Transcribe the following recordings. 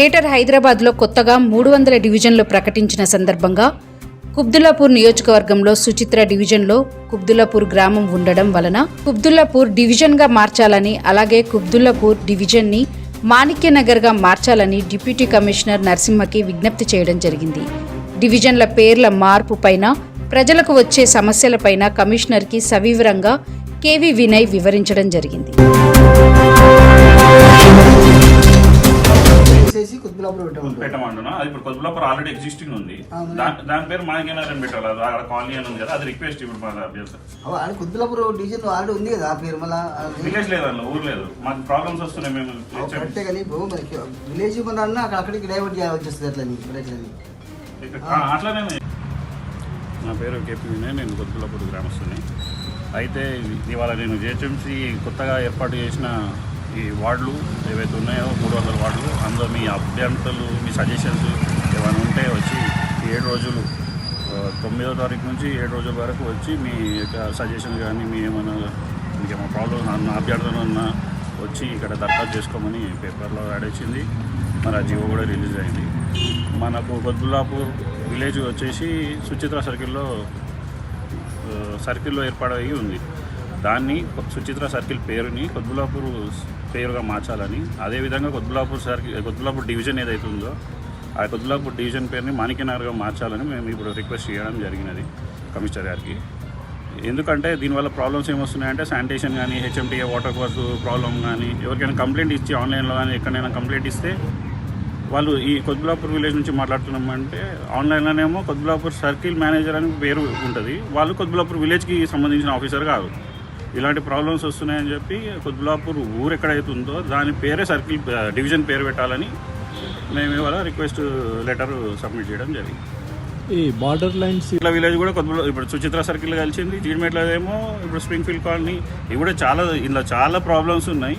Greater హైదరాబాద్లో కొత్తగా మూడు వందల డివిజన్లు ప్రకటించిన సందర్భంగా కుబ్దుల్లాపూర్ నియోజకవర్గంలో సుచిత్ర డివిజన్లో కుబ్దుల్లాపూర్ గ్రామం ఉండడం వలన కుబ్దుల్లాపూర్ డివిజన్గా మార్చాలని అలాగే కుబ్దుల్లాపూర్ డివిజన్ని మాణిక్యనగర్గా మార్చాలని డిప్యూటీ కమిషనర్ నరసింహకి విజ్ఞప్తి చేయడం జరిగింది. డివిజన్ల పేర్ల మార్పు పైన ప్రజలకు వచ్చే సమస్యలపైన కమిషనర్కి సవివరంగా కేవి వినయ్ వివరించడం జరిగింది. చేసి కుత్బులాపురం పెట్టమంటారు పెట్టమంటున్నా. అది ఇప్పుడు కొద్దిలోపల ఆల్రెడీ ఎగ్జిస్టింగ్ ఉంది. దా- దాని పేరు మాణిక్యనగరం పెట్టాలి. అది అక్కడ కాలనీ అని ఉంది కదా అది రిక్వెస్ట్ ఇప్పుడు మన అభ్యర్థి. కుత్బులాపురం డివిజన్ ఆల్రెడీ ఉంది కదా ఆ పేరు మళ్ళా? విలేజ్ లేదు అందులో ఊరు లేదు. మాకు ప్రాబ్లమ్స్ వస్తున్నాయి మేము కరెక్టే కానీ ఇప్పుడు మనకి విలేజ్ మన అన్న అక్కడ అక్కడికి డైవర్ట్ చేయాల్సి వస్తుంది అట్లా విలేజ్ అని ఇక్కడ- ఆ, అట్లానే నా పేరు కేపీ వినయ్ నేను కొద్దిలాపూర్ గ్రామస్తుని. అయితే ఇవాళ నేను జిహెచ్ఎంసీ కొత్తగా ఏర్పాటు చేసిన ఈ వార్డులు ఏవైతే ఉన్నాయో మూడు వందల వార్డులు అందులో మీ అభ్యర్థులు మీ సజెషన్స్ ఏమైనా ఉంటే వచ్చి ఏడు రోజులు తొమ్మిదో తారీఖు నుంచి ఏడు రోజుల వరకు వచ్చి మీ యొక్క సజెషన్ కానీ మీ ఏమైనా మీకు ఏమైనా ప్రాబ్లమ్ అన్న అభ్యర్థులు ఉన్నా వచ్చి ఇక్కడ దరఖాస్తు చేసుకోమని పేపర్లో యాడ్ వచ్చింది మరి ఆ జీవో కూడా రిలీజ్ అయింది. మనకు బద్దులాపూర్ విలేజ్ వచ్చేసి సుచిత్ర సర్కిల్లో సర్కిల్లో సర్కిల్లో ఏర్పాటయ్యి ఉంది. దాన్ని సుచిత్ర సర్కిల్ పేరుని కొద్బులాపూర్ పేరుగా మార్చాలని. అదేవిధంగా కొద్బులాపూర్ సర్కిల్ కొద్బులాపూర్ డివిజన్ ఏదైతే ఉందో ఆ కొద్దులాపూర్ డివిజన్ పేరుని మాణిక్యనగర్గా మార్చాలని మేము ఇప్పుడు రిక్వెస్ట్ చేయడం జరిగినది కమిషనర్ గారికి. ఎందుకంటే దీనివల్ల ప్రాబ్లమ్స్ ఏమొస్తున్నాయంటే శానిటేషన్ కానీ హెచ్ఎండిఏ వాటర్ వర్క్ ప్రాబ్లం కానీ ఎవరికైనా కంప్లైంట్ ఇచ్చి ఆన్లైన్లో కానీ ఎక్కడైనా కంప్లైంట్ ఇస్తే వాళ్ళు ఈ కొద్దులాపూర్ విలేజ్ నుంచి మాట్లాడుతున్నామంటే ఆన్లైన్లోనేమో కొద్దులాపూర్ సర్కిల్ మేనేజర్ అని పేరు ఉంటుంది. వాళ్ళు కొద్దులాపూర్ విలేజ్కి సంబంధించిన ఆఫీసర్ కాదు. ఇలాంటి ప్రాబ్లమ్స్ వస్తున్నాయని చెప్పి కొద్దులాపూర్ ఊరు ఎక్కడైతే ఉందో దాని పేరే సర్కిల్ డివిజన్ పేరు పెట్టాలని మేము ఇవాళ రిక్వెస్ట్ లెటర్ సబ్మిట్ చేయడం జరిగింది. ఈ బార్డర్ లైన్స్ ఇట్లా విలేజ్ కూడా కొద్దిగా ఇప్పుడు సుచిత్ర సర్కిల్ కలిసింది జీడిమెట్ల ఏమో ఇప్పుడు స్ప్రింగ్ ఫీల్డ్ కాలనీ ఇవి కూడా చాలా ఇందులో చాలా ప్రాబ్లమ్స్ ఉన్నాయి.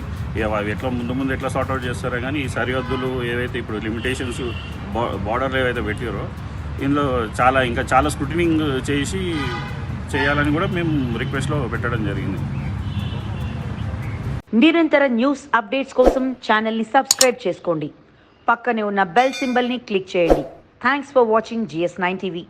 అవి ఎట్లా ముందు ముందు ఎట్లా సార్ట్అవుట్ చేస్తారో కానీ ఈ సరిహద్దులు ఏవైతే ఇప్పుడు లిమిటేషన్స్ బార్డర్లు ఏవైతే పెట్టారో ఇందులో చాలా ఇంకా చాలా స్క్రూటినింగ్ చేసి చేయాలని కూడా మేము రిక్వెస్ట్లో పెట్టడం జరిగింది. నిరంతర న్యూస్ అప్డేట్స్ కోసం ఛానల్ని సబ్స్క్రైబ్ చేసుకోండి. పక్కనే ఉన్న బెల్ సింబల్ని క్లిక్ చేయండి. Thanks for watching GS nine TV